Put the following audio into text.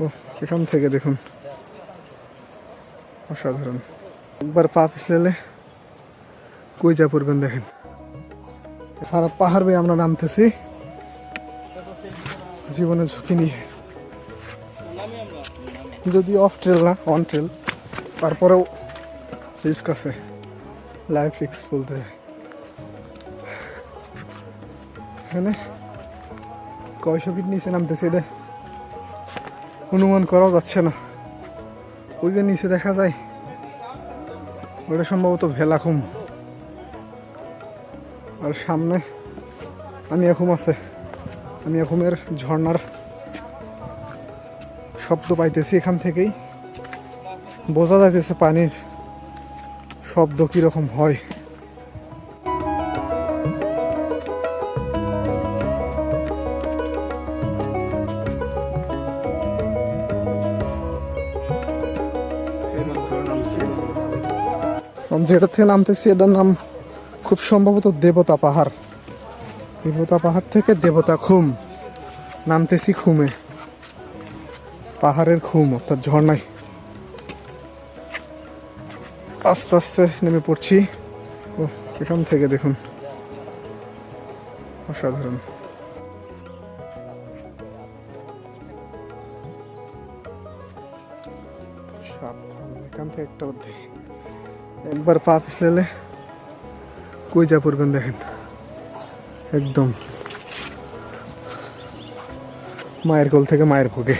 ও, এখান থেকে দেখুন। অসাধারণ। একবার পা পিছলেলে কই যা পড়বেন দেখেন। খারাপ পাহাড় বেয়ে আমরা নামতেছি। জীবনের ঝুঁকি নিয়ে। যদি অফ ট্রেল না অন ট্রেল তারপরেও রিস্ক আছে। লাইফ রিস্ক বলতে। এখানে কয়শো ফিট নিচে নামতেছে এটা? অনুমান করাও যাচ্ছে না। ওই যে নিচে দেখা যায়, ওটা সম্ভবত ভেলাখুম আর সামনে আমি এখন আছে। আমি এখমের ঝর্ণার শব্দ পাইতেছি এখান থেকেই। বোঝা যাইতেছে পানির শব্দ কীরকম হয়। যেটা থেকে নামতেছি, এটার নাম খুব সম্ভবত দেবতা পাহাড়। দেবতা পাহাড় থেকে দেবতা খুম। নামতেছি খুমে। পাহাড়ের খুম, অর্থাৎ ঝর্ণায়। আস্তে আস্তে নেমে পড়ছি। ও এখান থেকে দেখুন। অসাধারণ। সাবধান থেকে একটা দেখেন একবার পা পিছলেলে কই যা পড়বেন দেখেন একদম মায়ের কোল থেকে মায়ের ভোগে